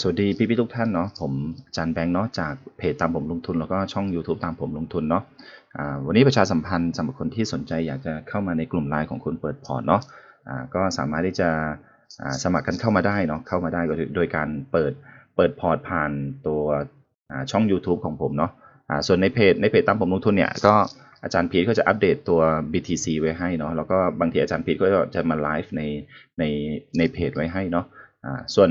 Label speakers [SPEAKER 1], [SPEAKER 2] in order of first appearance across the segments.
[SPEAKER 1] สวัสดีพี่พี่ทุกท่านเนาะผมจันแบงค์เนาะจากเพจตามผมลงทุนแล้วก็ช่อง YouTube ตามผมลงทุนเนาะวันนี้ประชาสัมพันธ์สำหรับคนที่สนใจอยากจะเข้ามาในกลุ่มไลน์ของคุณเปิดพอร์ตเนาะก็สามารถที่จะสมัครกันเข้ามาได้เนาะเข้ามาได้ก็โดยการเปิดเปิดพอร์ตผ่านตัวช่อง YouTube ของผมเนาะส่วนในเพจในเพจตามผมลงทุนเนี่ยก็อาจารย์พีทก็จะอัปเดตตัว BTC ไว้ให้เนาะแล้วก็บางทีอาจารย์พีทก็จะมาไลฟ์ในในในเพจไว้ให้เนาะส่วน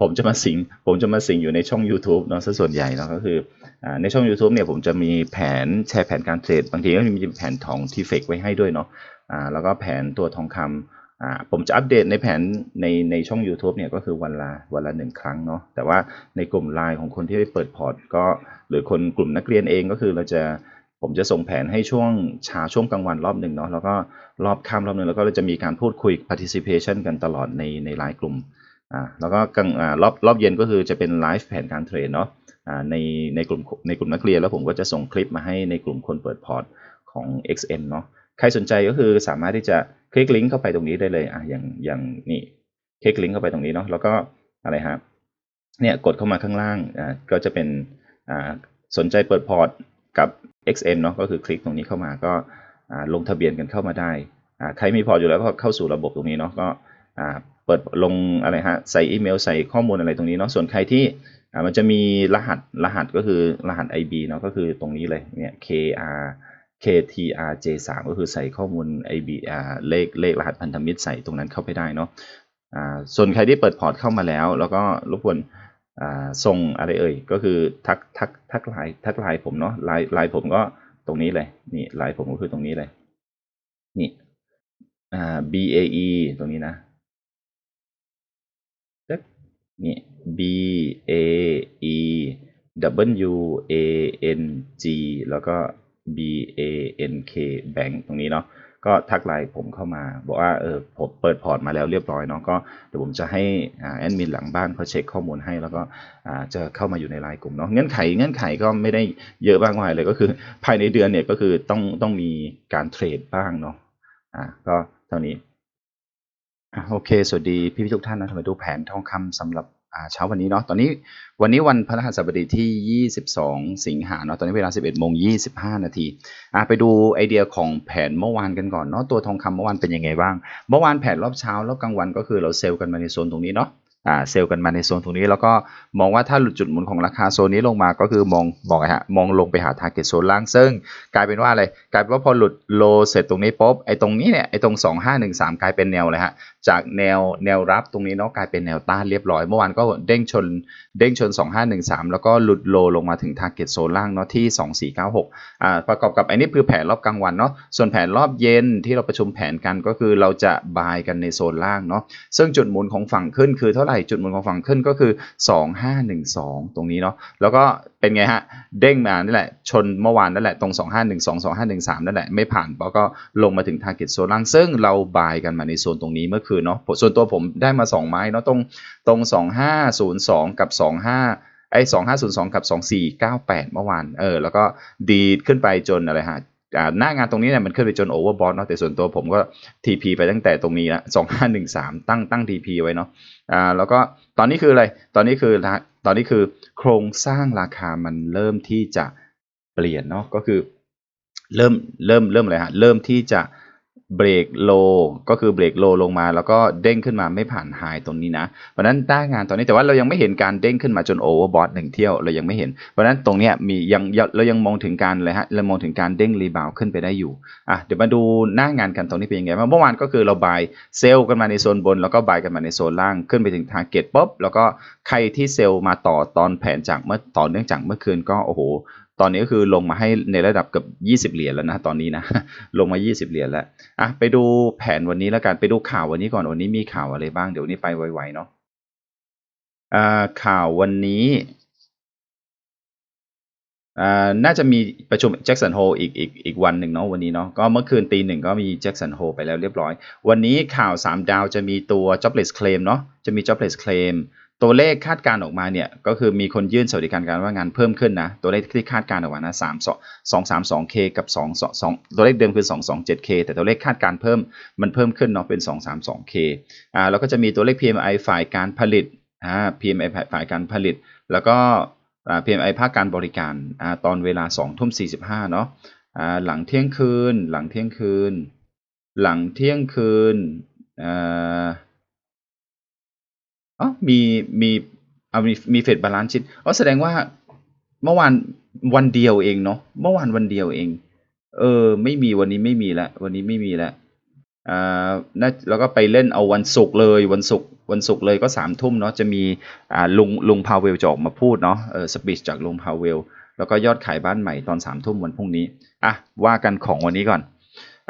[SPEAKER 1] ผมจะมาสิงผมจะมาสิงอยู่ในช่อง YouTube เนาะซะส่วนใหญ่เนาะก็คืออในช่อง YouTube เนี่ยผมจะมีแผนแชร์แผนการเทรดบางทีก็มีแผนทองที่เฟกไว้ให้ด้วยเนาะอ่าแล้วก็แผนตัวทองคำอ่าผมจะอัปเดตในแผนในในช่อง YouTube เนี่ยก็คือวันละวันละหนึ่งครั้งเนาะแต่ว่าในกลุ่มไลน์ของคนที่ได้เปิดพอร์ตก็หรือคนกลุ่มนักเรียนเองก็คือเราจะผมจะส่งแผนให้ช่วงเช้าช่วงกลางวันรอบหนึ่งเนาะแล้วก็รอบค่ำรอบหนึ่งแล้วก็เราจะมีการพูดคุย participation กันตลอดในในไลน์กลุ่ม อ่าแล้วก็กลางอ่ารอบรอบเย็นก็คือจะเป็นไลฟ์แผนการเทรดเนาะอ่าในในกลุ่มในกลุ่มนักเรียนแล้วผมก็จะส่งคลิปมาให้ในกลุ่มคนเปิดพอร์ตของ XN เนาะใครสนใจก็คือสามารถที่จะคลิกลิงก์เข้าไปตรงนี้ได้เลยอะอย่างอย่างนี่คลิกลิงก์เข้าไปตรงนี้เนาะแล้วก็อะไรฮะเนี่ยกดเข้ามาข้างล่างอ่าก็จะเป็นอ่าสนใจเปิดพอร์ตกับ XN เนาะก็คือคลิกตรงนี้เข้ามาก็อ่าลงทะเบียนกันเข้ามาได้อ่าใครมีพอร์ตอยู่แล้วก็เข้าสู่ระบบตรงนี้เนาะก็ เปิดลงอะไรฮะใส่อีเมลใส่ข้อมูลอะไรตรงนี้เนาะส่วนใครที่มันจะมีรหัสรหัสก็คือรหัส IB เนาะก็คือตรงนี้เลยเนี่ย KR KTRJ3 ก็คือใส่ข้อมูล IB อ่าเลขเลขรหัสพันธมิตรใส่ตรงนั้นเข้าไปได้เนาะส่วนใครที่เปิดพอร์ตเข้ามาแล้ว แล้วก็รบกวนส่งอะไรเอ่ยก็คือทักทักทักไลน์ทักไลน์ผมเนาะไลน์ไลน์ผมก็ตรงนี้เลยนี่ไลน์ผมก็คือตรงนี้เลยนี่ BAE ตรงนี้นะ นี่ B A E W A N G แล้วก็ B A N K Bank ตรงนี้เนาะก็ทักไลน์ผมเข้ามา บอกว่าเออผมเปิดพอร์ตมาแล้วเรียบร้อยเนาะก็เดี๋ยวผมจะให้อ่าแอดมินหลังบ้านเขาเช็คข้อมูลให้ แล้วก็จะเข้ามาอยู่ในไลน์กลุ่มเนาะเงื่อนไขเงื่อนไขก็ไม่ได้เยอะมากมายเลยก็คือภายในเดือนเนี่ยก็คือต้องต้องมีการเทรดบ้างเนาะอ่าก็เท่านี้ อะโอเค สวัสดีพี่พี่ทุกท่านนะมาดูแผนทองคำสำหรับอ่าเช้าวันนี้เนาะ ตอนนี้วันนี้วันพฤหัสบดีที่ 22 สิงหาเนาะ ตอนนี้เวลา 11โมง25 นาทีอะไปดูไอเดียของแผนเมื่อวานกันก่อนเนาะ ตัวทองคำเมื่อวานเป็นยังไงบ้าง เมื่อวานแผนรอบเช้ารอบกลางวันก็คือเราเซลล์กันมาในโซนตรงนี้เนาะ อ่า เซลล์กันมาในโซนตรงนี้ แล้วก็มองว่าถ้าหลุดจุดหมุนของราคาโซนนี้ลงมาก็คือมองมองไงฮะ มองลงไปหา t a r g e t โซนล่าง ซึ่งกลายเป็นว่าอะไร กลายเป็นว่าพอหลุดโลเสร็จตรงนี้ปุ๊บ ไอ้ตรงนี้เนี่ย ไอ้ตรง 2513 กลายเป็นแนวเลยฮะ จากแนวแนวรับตรงนี้เนาะกลายเป็นแนวต้านเรียบร้อย เมื่อวานก็เด้งชนเด้งชน 2513 แล้วก็หลุดโลลงมาถึง target โซนล่างเนาะที่ 2496อ่าประกอบกับอันนี้คือแผนรอบกลางวันเนาะส่วนแผนรอบเย็นที่เราประชุมแผนกันก็คือเราจะบายกันในโซนล่างเนาะซึ่งจุดหมุนของฝั่งขึ้นคือเท่าไหร่จุดหมุนของฝั่งขึ้นก็คือ 2512 ตรงนี้เนาะแล้วก็เป็นไงฮะเด้งมานี่แหละชนเมื่อวานนั่นแหละตรง 2512 2513 นั่นแหละไม่ผ่านแล้วก็ลงมาถึง target โซนล่างซึ่งเราบายกันมาในโซนตรงนี้เมื่อคืนเนาะส่วนตัวผมได้มา 2 ไม้เนาะตรงตรง 2502 กับ 25ไอ้2502 กับ 2498 เมื่อวานเออแล้วก็ดีดขึ้นไปจนอะไรฮะหน้างานตรงนี้เนี่ยมันขึ้นไปจนโอเวอร์บอทเนาะแต่ส่วนตัวผมก็ TP ไปตั้งแต่ตรงนี้ละ2513 ตั้งตั้ง TP ไว้เนาะอ่าแล้วก็ตอนนี้คืออะไร ตอนนี้คือละตอนนี้คือโครงสร้างราคามันเริ่มที่จะเปลี่ยนเนาะก็คือเริ่มเริ่มเริ่มอะไรฮะเริ่มที่จะ เบรกโลก็คือเบรกโลลงมา แล้วก็เด้งขึ้นมาไม่ผ่านไฮตรงนี้นะ เพราะฉะนั้นได้งานตอนนี้แต่ว่าเรายังไม่เห็นการเด้งขึ้นมาจนโอเวอร์บอทหนึ่งเที่ยวเรายังไม่เห็น เพราะฉะนั้นตรงเนี้ยมียังเรายังมองถึงการเลยฮะเรามองถึงการเด้งรีบาวขึ้นไปได้อยู่อะเดี๋ยวมาดูหน้างานกันตรงนี้เป็นยังไงบ้างเมื่อวานก็คือเราบายเซลล์กันมาในโซนบน แล้วก็บายกันมาในโซนล่างขึ้นไปถึงทาร์เก็ตปุ๊บแล้วก็ใครที่เซลล์มาต่อตอนแผนจากเมื่อต่อเนื่องจากเมื่อคืนก็โอ้โห ตอนนี้ก็คือลงมาให้ในระดับเกือบ20 เหรียญแล้วนะตอนนี้นะลงมา 20 เหรียญแล้วอะไปดูแผนวันนี้แล้วกันไปดูข่าววันนี้ก่อนวันนี้มีข่าวอะไรบ้างเดี๋ยววันนี้ไปไวๆเนาะอ่าข่าววันนี้อ่าน่าจะมีประชุมแจ็คสันโฮอีกอีกอีกวันหนึ่งเนาะวันนี้เนาะก็เมื่อคืนตีหนึ่งก็มีแจ็คสันโฮไปแล้วเรียบร้อย วันนี้ข่าว 3 ดาวจะมีตัว jobless claim เนาะจะมี jobless claim ตัวเลขคาดการณ์ออกมาเนี่ยก็คือมีคนยื่นสวัสดิการการว่างงานเพิ่มขึ้นนะตัวเลขที่คาดการณ์ออกมานะสามสองสามสองเคกับสองสองตัวเลขเดิมคือสองสองเจ็ดเคแต่ตัวเลขคาดการณ์เพิ่มมันเพิ่มขึ้นเนาะเป็นสองสามสองเคอ่าแล้วก็จะมีตัวเลข PMI ฝ่ายการผลิตอ่า PMI ฝ่ายการผลิต แล้วก็อ่า PMI ภาคการบริการอ่าตอนเวลา2ทุ่ม45เนาะอ่าหลังเที่ยงคืน หลังเที่ยงคืน หลังเที่ยงคืนอ่า อ๋อมีมีเอามีมีเฟดบาลานซ์ชิดอ๋อแสดงว่าเมื่อวานวันเดียวเองเนาะเมื่อวานวันเดียวเอง เออ ไม่มีวันนี้ไม่มีแล้ววันนี้ไม่มีแล้วอ่าน่าแล้วก็ไปเล่นเอาวันศุกร์เลยวันศุกร์วันศุกร์เลยก็สามทุ่มเนาะจะมีอ่าลุงลุงพาวเวลจะออกมาพูดเนาะเออสปีชจากลุงพาวเวลแล้วก็ยอดขายบ้านใหม่ตอนสามทุ่มวันพรุ่งนี้อะว่ากันของวันนี้ก่อน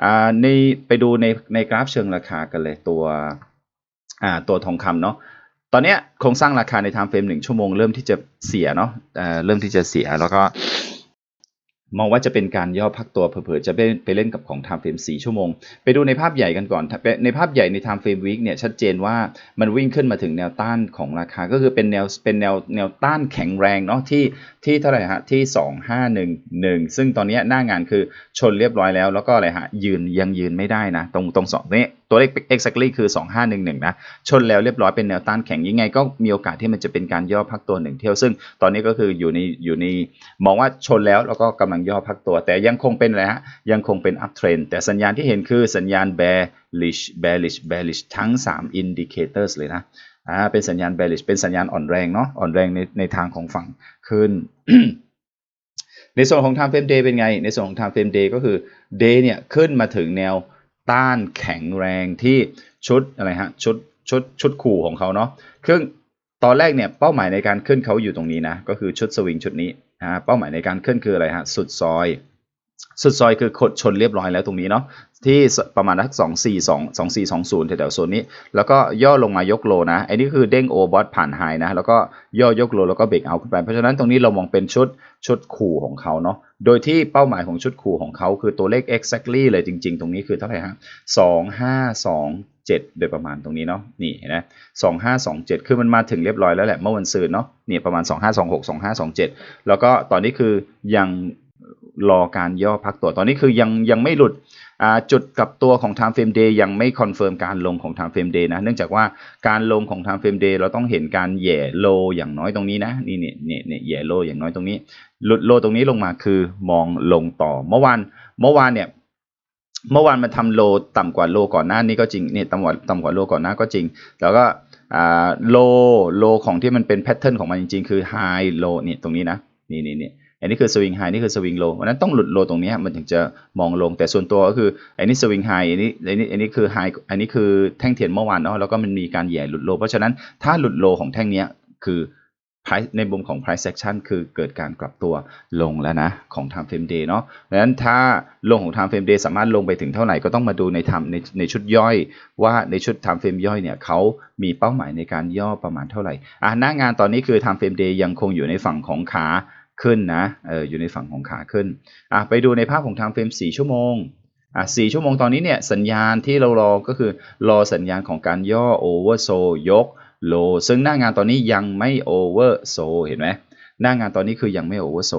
[SPEAKER 1] อ่าในไปดูในในกราฟเชิงราคากันเลยตัวอ่าตัวทองคำเนาะ ตอนนี้โครงสร้างราคาใน time frame หนึ่งชั่วโมงเริ่มที่จะเสียเนาะเอ่อเริ่มที่จะเสียแล้วก็มองว่าจะเป็นการย่อพักตัวเผลอๆจะไปไปเล่นกับของ time frame 4ชั่วโมง ไปดูในภาพใหญ่กันก่อน ในภาพใหญ่ใน time frame week เนี่ยชัดเจนว่ามันวิ่งขึ้นมาถึงแนวต้านของราคา ก็คือเป็นแนวเป็นแนวแนวต้านแข็งแรงเนาะที่ที่เท่าไหร่ฮะที่ 2511 ซึ่งตอนนี้หน้างานคือชนเรียบร้อยแล้ว แล้วก็อะไรฮะยืนยังยืนไม่ได้นะ ตรงตรงสองนี้ ตัวเลข exactly คือ 2511 นะ ชนแล้วเรียบร้อยเป็นแนวต้านแข็งยังไงก็มีโอกาสที่มันจะเป็นการย่อพักตัวหนึ่งเที่ยว ซึ่งตอนนี้ก็คืออยู่ในอยู่ในมองว่าชนแล้วแล้วก็กำลังย่อพักตัว แต่ยังคงเป็นอะไรฮะยังคงเป็น up trend แต่สัญญาณที่เห็นคือสัญญาณ bearish bearish bearish ทั้ง 3 indicators เลยนะอ่าเป็นสัญญาณ bearish เป็นสัญญาณอ่อนแรงเนาะอ่อนแรงในในทางของฝั่งขึ้นในส่วนของ time frame day เป็นไง ในส่วนของ time frame day ก็คือ day เนี่ยขึ้นมาถึงแนว ต้านแข็งแรงที่ชุดอะไรฮะชุดชุดชุดขู่ของเขาเนาะคือตอนแรกเนี่ยเป้าหมายในการขึ้นเขาอยู่ตรงนี้นะก็คือชุดสวิงชุดนี้อ่าเป้าหมายในการขึ้นคืออะไรฮะสุดซอย สุดซอยคือขดชนเรียบร้อยแล้วตรงนี้เนาะที่ประมาณสักสองสี่สองสองสี่สองศูนย์แถวๆโซนนี้ แล้วก็ย่อลงมายกโลนะไอ้นี่คือเด้งโอบอสผ่านไฮนะแล้วก็ย่อยกโลแล้วก็เบรกเอาขึ้นไป เพราะฉะนั้นตรงนี้เรามองเป็นชุดชุดขู่ของเขาเนาะโดยที่เป้าหมายของชุดขู่ของเขาคือตัวเลข exactly เลยจริง ๆ ตรงนี้คือเท่าไหร่ฮะสองห้าสองเจ็ดโดยประมาณตรงนี้เนาะนี่เห็นไหมสองห้าสองเจ็ดคือมันมาถึงเรียบร้อยแล้วแหละเมื่อวันศุกร์เนาะนี่ประมาณสองห้าสองหกสองห้าสองเจ็ดแล้วก็ตอนนี้คือยัง รอการย่อพักตัวตอนนี้คือยังยังไม่หลุดจุดกับตัวของ time frame day ยังไม่คอนเฟิร์มการลงของ time frame day นะเนื่องจากว่าการลงของ time frame day เราต้องเห็นการแย่โลอย่างน้อยตรงนี้นะนี่เนี่ยเนี่ยเนี่ยแย่โลอย่างน้อยตรงนี้ หลุดโลตรงนี้ลงมาคือมองลงต่อเมื่อวานเมื่อวานเนี่ยเมื่อวานมันทำโลต่ำกว่าโลก่อนหน้านี้ก็จริงเนี่ยต่ำกว่าต่ำกว่าโลก่อนหน้าก็จริง แล้วก็โลโลของที่มันเป็นแพทเทิร์นของมันจริงๆ คือไฮโลเนี่ยตรงนี้นะนี่นี่นี่ อันนี้คือสวิงไฮนี่คือสวิงโลวันนั้นต้องหลุดโลตรงนี้มันถึงจะมองลงแต่ส่วนตัวก็คืออันนี้สวิงไฮอันนี้อันนี้อันนี้คือไฮอันนี้คือแท่งเทียนเมื่อวานเนาะแล้วก็มันมีการแย่หลุดโล เพราะฉะนั้นถ้าหลุดโลของแท่งนี้คือ price ในมุมของ price action คือเกิดการกลับตัวลงแล้วนะของ time frame day เนาะดังนั้นถ้าลงของ time frame day สามารถลงไปถึงเท่าไหร่ก็ต้องมาดูในทำในในชุดย่อย ว่าในชุด time frame ย่อยเนี่ยเขามีเป้าหมายในการย่อประมาณเท่าไหร่อะหน้างานตอนนี้คือ time frame day ยังคงอยู่ในฝั่งของขา ขึ้นนะเอออยู่ในฝั่งของขาขึ้นอะไปดูในภาพของทางเฟรม 4 ชั่วโมงอะ4ชั่วโมงตอนนี้เนี่ยสัญญาณที่เรารอก็คือรอสัญญาณของการย่อโอเวอร์โซยกโลซึ่งหน้างานตอนนี้ยังไม่โอเวอร์โซเห็นไหมหน้างานตอนนี้คือยังไม่โอเวอร์โซ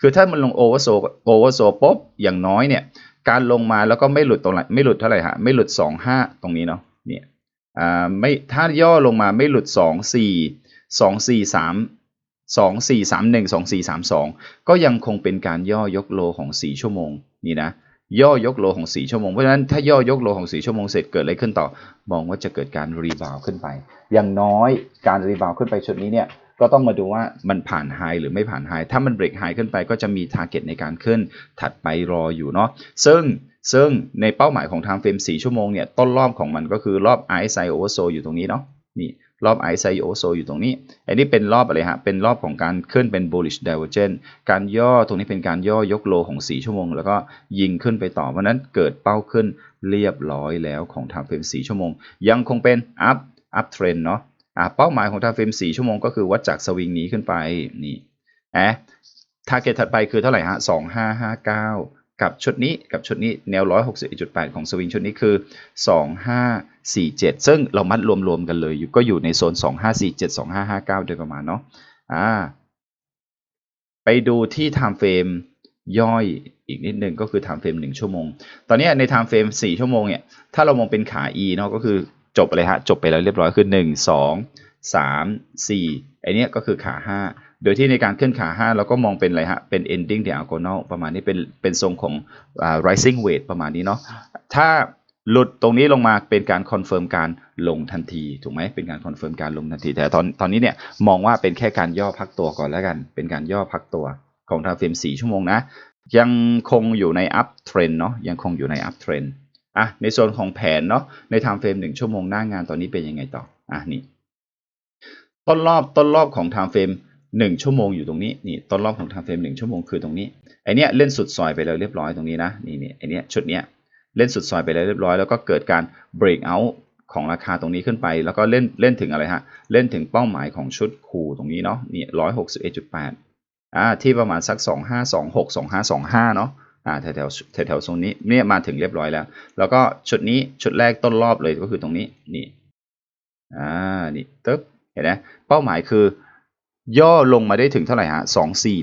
[SPEAKER 1] คือถ้ามันลงโอเวอร์โซโอเวอร์โซปุ๊บอย่างน้อยเนี่ยการลงมาแล้วก็ไม่หลุดตรงไหนไม่หลุดเท่าไหร่ฮะไม่หลุด 2 5 ตรงนี้เนาะเนี่ยอ่าไม่ถ้าย่อลงมาไม่หลุด 2 4 2 4 3 สองสี่สามหนึ่งสองสี่สามสองก็ยังคงเป็นการย่อยกโลของสี่ชั่วโมงนี่นะย่อยกโลของสี่ชั่วโมง เพราะฉะนั้นถ้าย่อยกโลของสี่ชั่วโมงเสร็จเกิดอะไรขึ้นต่อ มองว่าจะเกิดการรีบาวขึ้นไป อย่างน้อยการรีบาวขึ้นไปชุดนี้เนี่ยก็ต้องมาดูว่ามันผ่านไฮหรือไม่ผ่านไฮถ้ามันเบรกไฮขึ้นไปก็จะมีทาร์เก็ตในการขึ้นถัดไปรออยู่เนาะซึ่งซึ่งในเป้าหมายของทางเฟรม4 ชั่วโมงเนี่ยต้นรอบของมันก็คือรอบ RSI oversold อยู่ตรงนี้เนาะนี่ รอบ i อ i o s o อยู่ตรงนี้ อันนี้เป็นรอบอะไรฮะ เป็นรอบของการขึ้นเป็น bullish divergence การย่อตรงนี้เป็นการย่อยกโลของ 4 ชั่วโมง แล้วก็ยิงขึ้นไปต่อ เพราะนั้นเกิดเป้าขึ้นเรียบร้อยแล้วของทางเฟรม4ชั่วโมง ยังคงเป็น up up trend เนาะอ่าเป้าหมายของทางเฟรม4ชั่วโมงก็คือวัดจากสวิงนี้ขึ้นไปนี่แอะทาร์เก็ตถัดไปคือเท่าไหร่ฮะ 2559 กับชุดนี้กับชุดนี้แนว 161.8 ของสวิงชุดนี้คือ 2547 ซึ่งเรามัดรวมๆกันเลยก็อยู่ในโซน 2547 2559 โดยประมาณเนาะอ่าไปดูที่ time frame ย่อยอีกนิดนึงก็คือ time frame 1 ชั่วโมง ตอนนี้ใน time frame 4 ชั่วโมงเนี่ยถ้าเรามองเป็นขา E เนาะก็คือจบเลยฮะจบไปแล้วเรียบร้อยคือ 1 2 3 4ไอเนี้ยก็คือขา 5 โดยที่ในการขึ้นขา 5 เราก็มองเป็นอะไรฮะ เป็น ending diagonal ประมาณนี้เป็นเป็นทรงของ rising weight ประมาณนี้เนาะถ้าหลุดตรงนี้ลงมาเป็นการคอนเฟิร์มการลงทันทีถูกไหมเป็นการคอนเฟิร์มการลงทันที แต่ตอนตอนนี้เนี่ยมองว่าเป็นแค่การย่อพักตัวก่อนแล้วกัน เป็นการย่อพักตัวของทางเฟรม4ชั่วโมงนะ ยังคงอยู่ใน up trend เนาะยังคงอยู่ใน up trend อะในส่วนของแผนเนาะใน time frame 1ชั่วโมงหน้างานตอนนี้เป็นยังไงต่ออะนี่ต้นรอบต้นรอบของ time frame 1 ชั่วโมงอยู่ตรงนี้นี่ต้นรอบของ time frame 1ชั่วโมงคือตรงนี้ไอเนี้ยเล่นสุดซอยไปแล้วเรียบร้อยตรงนี้นะนี่นี่ไอเนี้ยชุดเนี้ยเล่นสุดซอยไปแล้วเรียบร้อยแล้วก็เกิดการ break out ของราคาตรงนี้ขึ้นไป แล้วก็เล่นเล่นถึงอะไรฮะเล่นถึงเป้าหมายของชุดคูตรงนี้เนาะนี่ร้อยหกสิบเอ็ดจุดแปดอ่าที่ประมาณสักสองห้าสองหกสองห้าสองห้าเนาะอ่าแถวแถวแถวแถวโซนนี้เนี่ยมาถึงเรียบร้อยแล้ว แล้วก็ชุดนี้ชุดแรกต้นรอบเลยก็คือตรงนี้นี่อ่านี่ตึ๊บเห็นไหมเป้าหมายคือ ย่อลงมาได้ถึงเท่าไหร่ฮะสองสี่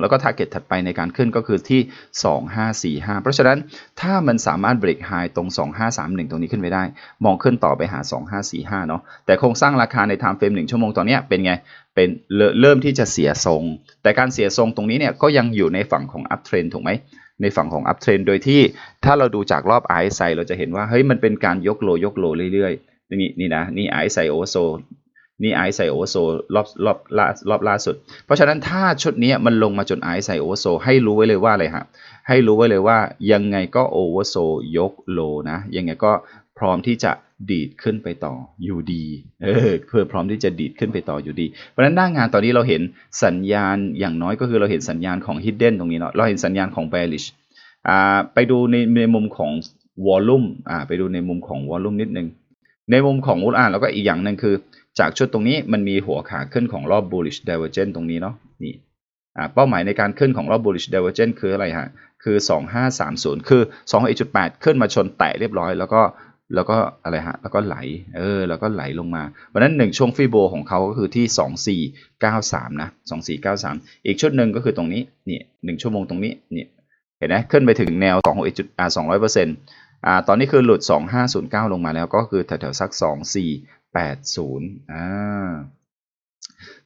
[SPEAKER 1] แล้วก็ทาร์เก็ตถัดไปในการขึ้นก็คือที่สองห้าสี่ห้าเพราะฉะนั้นถ้ามันสามารถเบรกไฮตรงสองห้าสามหนึ่งตรงนี้ขึ้นไปได้ มองขึ้นต่อไปหาสองห้าสี่ห้าเนาะแต่โครงสร้างราคาในไทม์เฟรมหนึ่งชั่วโมงตอนเนี้ยเป็นไง เป็นเริ่มที่จะเสียทรง แต่การเสียทรงตรงนี้เนี่ยก็ยังอยู่ในฝั่งของ up trend ถูกไหมในฝั่งของ up trend โดยที่ถ้าเราดูจากรอบ RSI เราจะเห็นว่าเฮ้ยมันเป็นการยกโลยกโลเรื่อยๆนี่นี่นะนี่ RSI overso นี่ RSI overso รอบรอบล่ารอบล่าสุด เพราะฉะนั้นถ้าชุดนี้มันลงมาจน RSI overso ให้รู้ไว้เลยว่าอะไรฮะให้รู้ไว้เลยว่ายังไงก็ overso ยกโลนะ ยังไงก็พร้อมที่จะดีดขึ้นไปต่ออยู่ดีเออเพื่อพร้อมที่จะดีดขึ้นไปต่ออยู่ดี เพราะฉะนั้นหน้างานตอนนี้เราเห็นสัญญาณอย่างน้อยก็คือเราเห็นสัญญาณของ hidden ตรงนี้เนาะเราเห็นสัญญาณของ bearish อ่าไปดูในในมุมของ volume อ่าไปดูในมุมของ volume นิดนึงในมุมของวุฒิอ่านแล้วก็อีกอย่างหนึ่งคือ จากชุดตรงนี้มันมีหัวขาขึ้นของรอบ bullish divergence ตรงนี้เนาะนี่เป้าหมายในการขึ้นของรอบ bullish divergence คืออะไรฮะคือ 2530 คือ 21.8 ขึ้นมาชนแตะเรียบร้อยแล้วก็แล้วก็อะไรฮะ แล้วก็ไหล เออ แล้วก็ไหลลงมาเพราะนั้นหนึ่งช่วงฟีโบของเขาก็คือที่ 2493 นะ 2493 อีกชุดหนึ่งก็คือตรงนี้ นี่หนึ่งชั่วโมงตรงนี้ นี่ เห็นไหมขึ้นไปถึงแนว 26จุดอ่า200เปอร์เซ็นต์อ่า ตอนนี้คือหลุด 2509 ลงมาแล้วก็คือแถวๆสัก 2.4 2480อ่า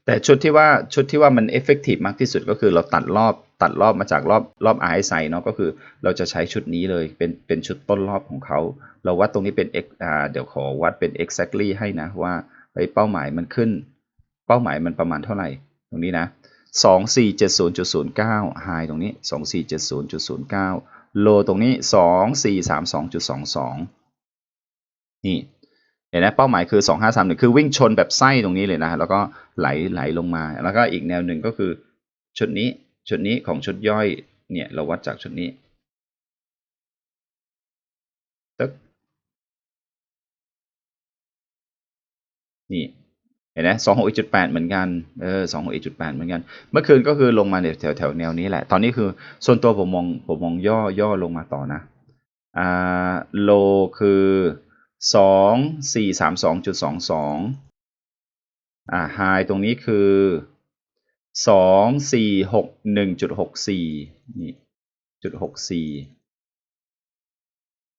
[SPEAKER 1] แต่ชุดที่ว่าชุดที่ว่ามันเอฟเฟกตีฟมากที่สุดก็คือเราตัดรอบตัดรอบมาจากรอบรอบ RSI เนาะก็คือเราจะใช้ชุดนี้เลยเป็นเป็นชุดต้นรอบของเขา เราวัดตรงนี้เป็น x อ่าเดี๋ยวขอวัดเป็น exactly ให้นะว่าไอ้เป้าหมายมันขึ้น เป้าหมายมันประมาณเท่าไหร่ ตรงนี้นะ 2470.09 high ตรงนี้ 2470.09 low ตรงนี้ 2432.22 นี่ เห็นไหมเป้าหมายคือ 2531 คือวิ่งชนแบบไส้ตรงนี้เลยนะแล้วก็ไหลไหลลงมา แล้วก็อีกแนวหนึ่งก็คือชุดนี้ชุดนี้ของชุดย่อยเนี่ยเราวัดจากชุดนี้ตึ๊กนี่เห็นไหมสองหกจุดแปดเหมือนกันเออสองหกจุดแปดเหมือนกัน เมื่อคืนก็คือลงมาแถวแถวแนวนี้แหละ ตอนนี้คือส่วนตัวผมมองผมมองย่อย่อลงมาต่อนะอ่าโลคือ สองสี่สามสองจุดสองสองอ่าไฮตรงนี้คือสองสี่หกหนึ่งจุดหกสี่นี่จุดหกสี่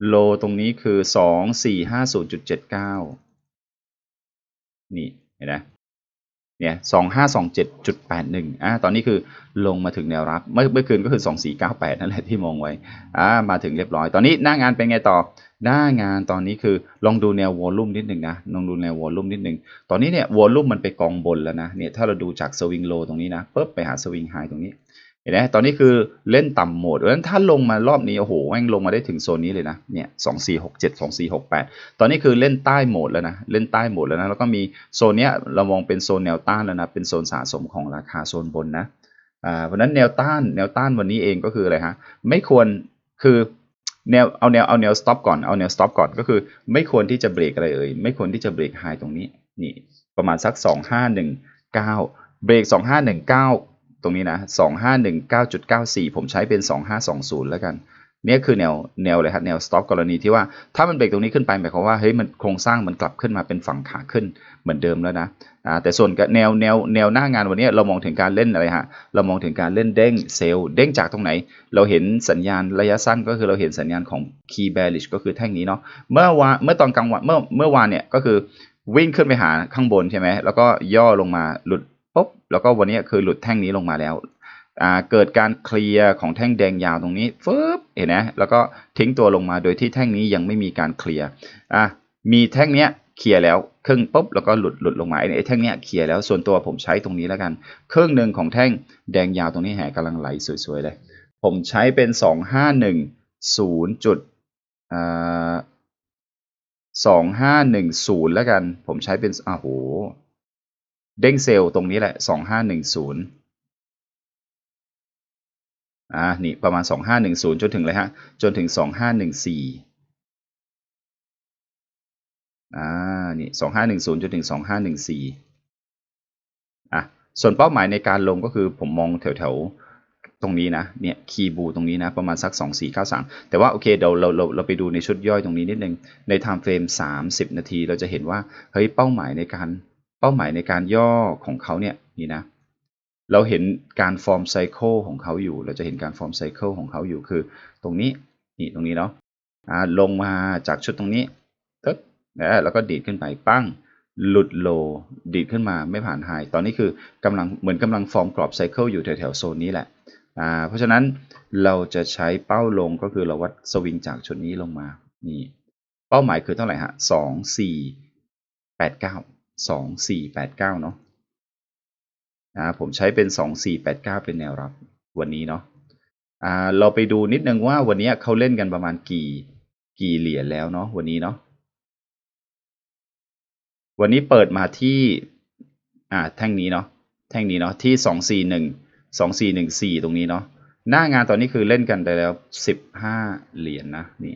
[SPEAKER 1] โลตรงนี้คือสองสี่ห้าศูนย์จุดเจ็ดเก้านี่เห็นไหม เนี่ยสองห้าสองเจ็ดจุดแปดหนึ่งอ่าตอนนี้คือลงมาถึงแนวรับ เมื่อเมื่อคืนก็คือสองสี่เก้าแปดนั่นแหละที่มองไว้อ่ามาถึงเรียบร้อย ตอนนี้หน้างานเป็นไงต่อ หน้างานตอนนี้คือลองดูแนววอลลุ่มนิดหนึ่งนะลองดูแนววอลลุ่มนิดหนึ่งตอนนี้เนี่ยวอลลุ่มมันไปกองบนแล้วนะเนี่ยถ้าเราดูจากสวิงโลตรงนี้นะปุ๊บไปหาสวิงไฮตรงนี้ เห็นไหมตอนนี้คือเล่นต่ำโหมดเพราะฉะนั้นถ้าลงมารอบนี้โอ้โหแม่งลงมาได้ถึงโซนนี้เลยนะเนี่ยสองสี่หกเจ็ดสองสี่หกแปดตอนนี้คือเล่นใต้โหมดแล้วนะเล่นใต้โหมดแล้วนะแล้วก็มีโซนเนี้ยเรามองเป็นโซนแนวต้านแล้วนะเป็นโซนสะสมของราคาโซนบนนะอ่าเพราะนั้นแนวต้านแนวต้านวันนี้เองก็คืออะไรฮะไม่ควรคือแนวเอาแนวเอาแนวสต็อปก่อนเอาแนวสต็อปก่อนก็คือ ไม่ควรที่จะเบรกอะไรเอ่ยไม่ควรที่จะเบรกไฮตรงนี้นี่ประมาณสัก 2519 เบรก 2519 ตรงนี้นะสองห้าหนึ่งเก้าจุดเก้าสี่ผมใช้เป็นสองห้าสองศูนย์แล้วกันเนี่ยคือแนวแนวเลยครับแนว stop กรณีที่ว่าถ้ามันเบรกตรงนี้ขึ้นไปหมายความว่าเฮ้ยมันโครงสร้างมันกลับขึ้นมาเป็นฝั่งขาขึ้นเหมือนเดิมแล้วนะอ่าแต่ส่วนแนวแนวแนวหน้างานวันนี้เรามองถึงการเล่นอะไรฮะเรามองถึงการเล่นเด้งเซลล์เด้งจากตรงไหน เราเห็นสัญญาณระยะสั้นก็คือเราเห็นสัญญาณของ key bearish ก็คือแท่งนี้เนาะเมื่อวานเมื่อตอนกลางวันเมื่อเมื่อวานเนี่ยก็คือวิ่งขึ้นไปหาข้างบนใช่ไหมแล้วก็ย่อลงมาหลุด ปุ๊บแล้วก็วันนี้คือหลุดแท่งนี้ลงมาแล้วเกิดการเคลียร์ของแท่งแดงยาวตรงนี้ฟึบเห็นไหมแล้วก็ทิ้งตัวลงมาโดยที่แท่งนี้ยังไม่มีการเคลียร์มีแท่งเนี้ยเคลียร์แล้วครึ่งปุ๊บแล้วก็หลุดหลุดลงมาไอ้แท่งเนี้ยเคลียร์แล้วส่วนตัวผมใช้ตรงนี้แล้วกัน ครึ่งหนึ่งของแท่งแดงยาวตรงนี้แหกำลังไหลสวยๆเลย ผมใช้เป็นสองห้าหนึ่งศูนย์จุดสองห้าหนึ่งศูนย์แล้วกัน ผมใช้เป็นอ้าโห เด้งเซลล์ตรงนี้แหละสองห้าหนึ่งศูนย์อ่า นี่ประมาณสองห้าหนึ่งศูนย์จนถึงเลยฮะ จนถึงสองห้าหนึ่งสี่อ่า นี่สองห้าหนึ่งศูนย์จนถึงสองห้าหนึ่งสี่อะ ส่วนเป้าหมายในการลงก็คือผมมองแถวๆ ตรงนี้นะ เนี่ยคีย์บูตรงนี้นะ ประมาณสัก 2 4 9 3 แต่ว่าโอเคเดี๋ยวเราเราเราไปดูในชุดย่อยตรงนี้นิดนึง ใน time frame 30 นาที เราจะเห็นว่า เฮ้ย เป้าหมายในการ เป้าหมายในการย่อของเขาเนี่ยนี่นะเราเห็นการฟอร์มไซเคิลของเขาอยู่ เราจะเห็นการฟอร์มไซเคิลของเขาอยู่คือ ตรงนี้นี่ตรงนี้เนาะอ่าลงมาจากชุดตรงนี้ตึ๊บนะแล้วก็ดีดขึ้นไปปั้งหลุดโลดีดขึ้นมาไม่ผ่านไฮตอนนี้คือกำลังเหมือนกำลังฟอร์มกรอบไซเคิลอยู่แถวๆโซนนี้แหละอ่าเพราะฉะนั้นเราจะใช้เป้าลงก็คือเราวัดสวิงจากชุดนี้ลงมานี่เป้าหมายคือเท่าไหร่ฮะสองสี่แปดเก้า สองสี่แปดเก้าเนาะผมใช้เป็นสองสี่แปดเก้าเป็นแนวรับวันนี้เนาะอ่าเราไปดูนิดนึงว่าวันนี้เขาเล่นกันประมาณกี่กี่เหรียญแล้วเนาะวันนี้เนาะวันนี้เปิดมาที่อ่าแท่งนี้เนาะแท่งนี้เนาะที่สองสี่หนึ่งสองสี่หนึ่งสี่ตรงนี้เนาะหน้างานตอนนี้คือเล่นกันไปแล้วสิบห้าเหรียญนะนี่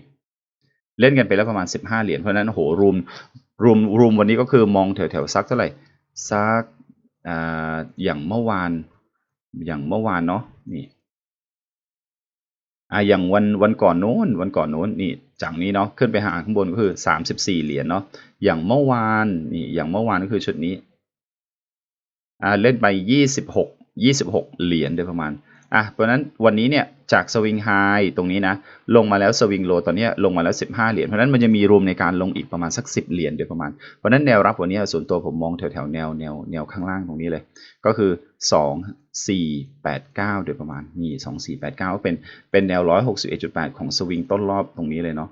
[SPEAKER 1] เล่นกันไปแล้วประมาณสิบห้าเหรียญเพราะนั้นโหรูม รูมรูมวันนี้ก็คือมองแถวแถวซักเท่าไหร่ซักออย่างเมื่อวาน อย่างเมื่อวานเนาะนี่อ่าอย่างวันวันก่อนโน้นวันก่อนโน้นนี่จากนี้เนาะขึ้นไปหาข้างบนก็คือสามสิบสี่เหรียญเนาะอย่างเมื่อวานนี่อย่างเมื่อวานก็คือชุดนี้อ่าเล่นไปยี่สิบหกยี่สิบหกเหรียญโดยประมาณ อะเพราะนั้นวันนี้เนี่ยจากสวิงไฮตรงนี้นะลงมาแล้วสวิงโลตอนนี้ลงมาแล้ว 15 เหรียญเพราะนั้นมันจะมีรูมในการลงอีกประมาณสัก 10 เหรียญโดยประมาณ เพราะนั้นแนวรับวันนี้ส่วนตัวผมมองแถวแถวแนวแนวแนวข้างล่างตรงนี้เลย ก็คือ 2 4 8 9 โดยประมาณนี่2 4 8 9 ก็เป็นเป็นแนว 161.8 ของสวิงต้นรอบตรงนี้เลยเนาะ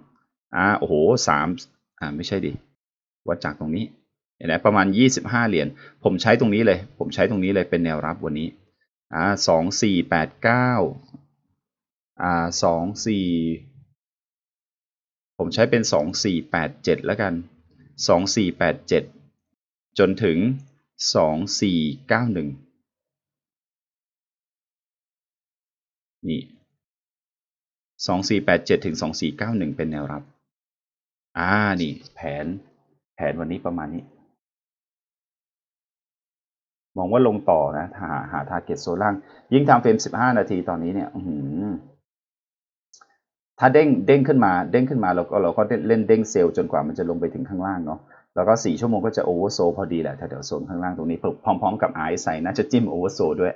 [SPEAKER 1] อ่าโอ้โห3อ่าไม่ใช่ดิวัดจากตรงนี้เห็นไหมประมาณ 25 เหรียญผมใช้ตรงนี้เลย ผมใช้ตรงนี้เลยเป็นแนวรับวันนี้ อ่าสองสี่แปดเก้าอ่าสองสี่ผมใช้เป็นสองสี่แปดเจ็ดแล้วกันสองสี่แปดเจ็ดจนถึงสองสี่เก้าหนึ่งนี่สองสี่แปดเจ็ดถึงสองสี่เก้าหนึ่งเป็นแนวรับ อ่า นี่ แผน แผนวันนี้ประมาณนี้ มองว่าลงต่อนะหาหาทาร์เก็ตโซนล่าง ยิ่งทำเฟรม 15 นาทีตอนนี้เนี่ยอืถ้าเด้งเด้งขึ้นมา เด้งขึ้นมาเราก็เราก็เล่นเด้งเซลล์จนกว่ามันจะลงไปถึงข้างล่างเนาะแล้วก็ 4 ชั่วโมงก็จะโอเวอร์โซพอดีแหละแถวๆโซนข้างล่างตรงนี้พร้อม ๆ กับไอซ์ใส่น่าจะจิ้มโอเวอร์โซด้วย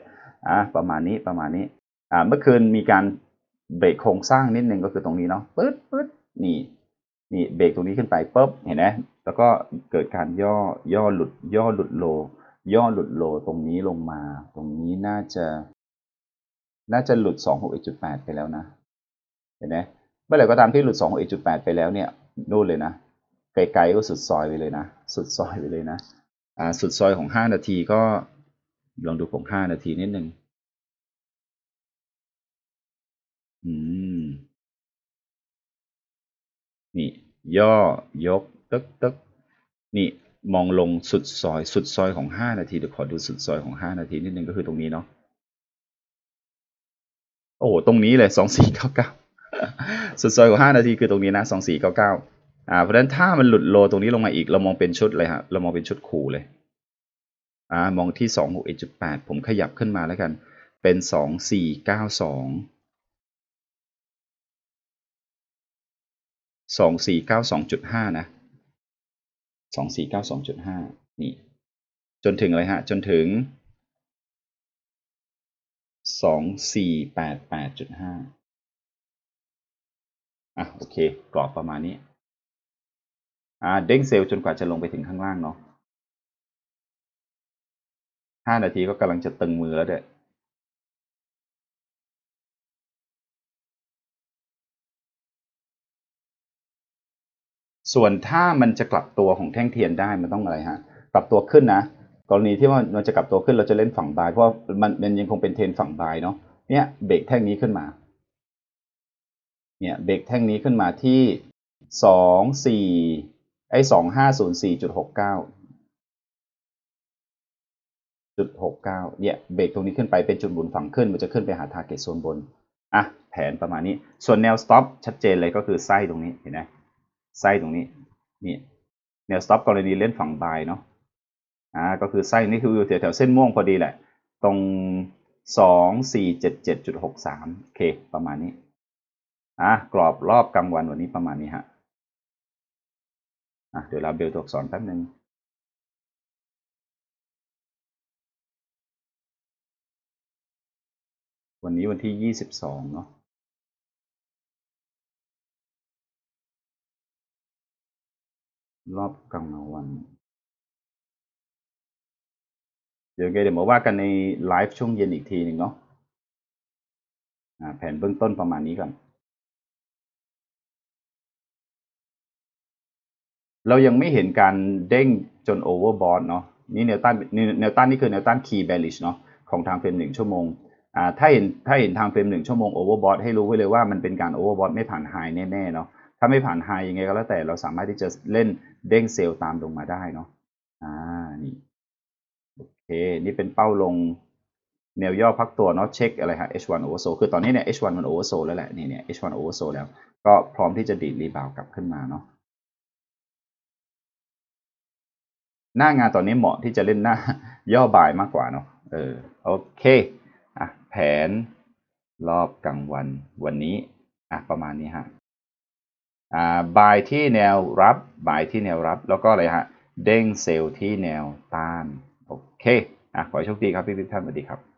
[SPEAKER 1] อะประมาณนี้ประมาณนี้ อ่าเมื่อคืนมีการเบรกโครงสร้างนิดนึงก็คือตรงนี้เนาะปึ๊ดปึ๊ดนี่นี่เบรกตรงนี้ขึ้นไปปุ๊บเห็นไหมแล้วก็เกิดการย่อย่อหลุดย่อหลุดโล ย่อหลุดโลตรงนี้ลงมา ตรงนี้น่าจะ น่าจะหลุด 261.8 ไปแล้วนะ เห็นไหมเมื่อไหร่ก็ตามที่หลุด 261.8 ไปแล้วเนี่ยนู่นเลยนะ ไกลๆก็สุดซอยไปเลยนะ สุดซอยไปเลยนะ อ่า สุดซอยของ 5 นาทีก็ ลองดูของ 5 นาทีนิดนึง อืม นี่ ย่อยก ตึกตึกนี่ มองลงสุดซอยสุดซอยของ5นาทีเดี๋ยวขอดูสุดซอยของ5นาทีนิดนึงก็คือตรงนี้เนาะโอ้โหตรงนี้เลย2499สุดซอยของ5นาทีคือตรงนี้นะ2499อ่าเพราะฉะนั้นถ้ามันหลุดโลตรงนี้ลงมาอีกเรามองเป็นชุดเลยฮะเรามองเป็นชุดขู่เลยอ่ามองที่261.8ผมขยับขึ้นมาแล้วกัน เป็น2492 2492.5นะ 2492.5นี่ จนถึงอะไรฮะ จนถึง2488.5อะโอเค กรอบประมาณนี้ อ่า เด้งเซลล์จนกว่าจะลงไปถึงข้างล่างเนาะห้านาทีก็กำลังจะตึงมือแล้วเด้อ ส่วนถ้ามันจะกลับตัวของแท่งเทียนได้มันต้องอะไรฮะกลับตัวขึ้นนะกรณีที่ว่ามันจะกลับตัวขึ้นเราจะเล่นฝั่งบายเพราะมันมันยังคงเป็นเทนฝั่งบายเนาะเนี่ยเบรกแท่งนี้ขึ้นมาเนี่ยเบรกแท่งนี้ขึ้นมาที่สองสี่ไอ้สองห้าศูนย์สี่จุดหกเก้าจุดหกเก้าเนี่ยเบรกตรงนี้ขึ้นไปเป็นจุดหมุนฝั่งขึ้นมันจะขึ้นไปหาทาร์เก็ตโซนบนอะแผนประมาณนี้ส่วนแนวสต็อปชัดเจนเลยก็คือไส้ตรงนี้เห็นไหม ไส้ตรงนี้นี่แนวสต็อปกรณีเล่นฝั่งบายเนาะอ่าก็คือไส้นี่คืออยู่แถวๆเส้นม่วงพอดีแหละ ตรงสองสี่เจ็ดเจ็ดจุดหกสามโอเค ประมาณนี้อะกรอบรอบกลางวันวันนี้ประมาณนี้ฮะอะเดี๋ยวเราเบลตัวอักษรแป๊บนึงวันนี้วันที่ยี่สิบสองเนาะ รอบกลางวัน เดี๋ยวเดี๋ยวมาว่ากันในไลฟ์ช่วงเย็นอีกทีหนึ่งเนาะแผนเบื้องต้นประมาณนี้ก่อนเรายังไม่เห็นการเด้งจนโอเวอร์บอทเนาะนี่แนวต้านแนวต้านนี่คือแนวต้านคีย์แบลิชเนาะของทางเฟรมหนึ่งชั่วโมงอ่าถ้าเห็นถ้าเห็นทางเฟรมหนึ่งชั่วโมงโอเวอร์บอทให้รู้ไว้เลยว่ามันเป็นการโอเวอร์บอทไม่ผ่านไฮแน่ๆเนาะ ถ้าไม่ผ่านไฮยังไงก็แล้วแต่เราสามารถที่จะเล่นเด้งเซลล์ตามลงมาได้เนาะอ่านี่โอเค นี่เป็นเป้าลงแนวย่อพักตัวเนาะเช็คอะไรฮะ H1 oversold คือตอนนี้เนี่ย H1 มัน oversold แล้วแหละนี่เนี่ย H1 oversold แล้ว ก็พร้อมที่จะดีดรีบาวกลับขึ้นมาเนาะหน้างานตอนนี้เหมาะที่จะเล่นหน้าย่อบายมากกว่าเนาะเออโอเคอะแผนรอบกลางวันวันนี้อะประมาณนี้ฮะ บายที่แนวรับบายที่แนวรับ แล้วก็อะไรฮะ เด้งเซลล์ที่แนวต้าน โอเคอะขอโชคดีครับพี่ทุกท่านสวัสดีครับ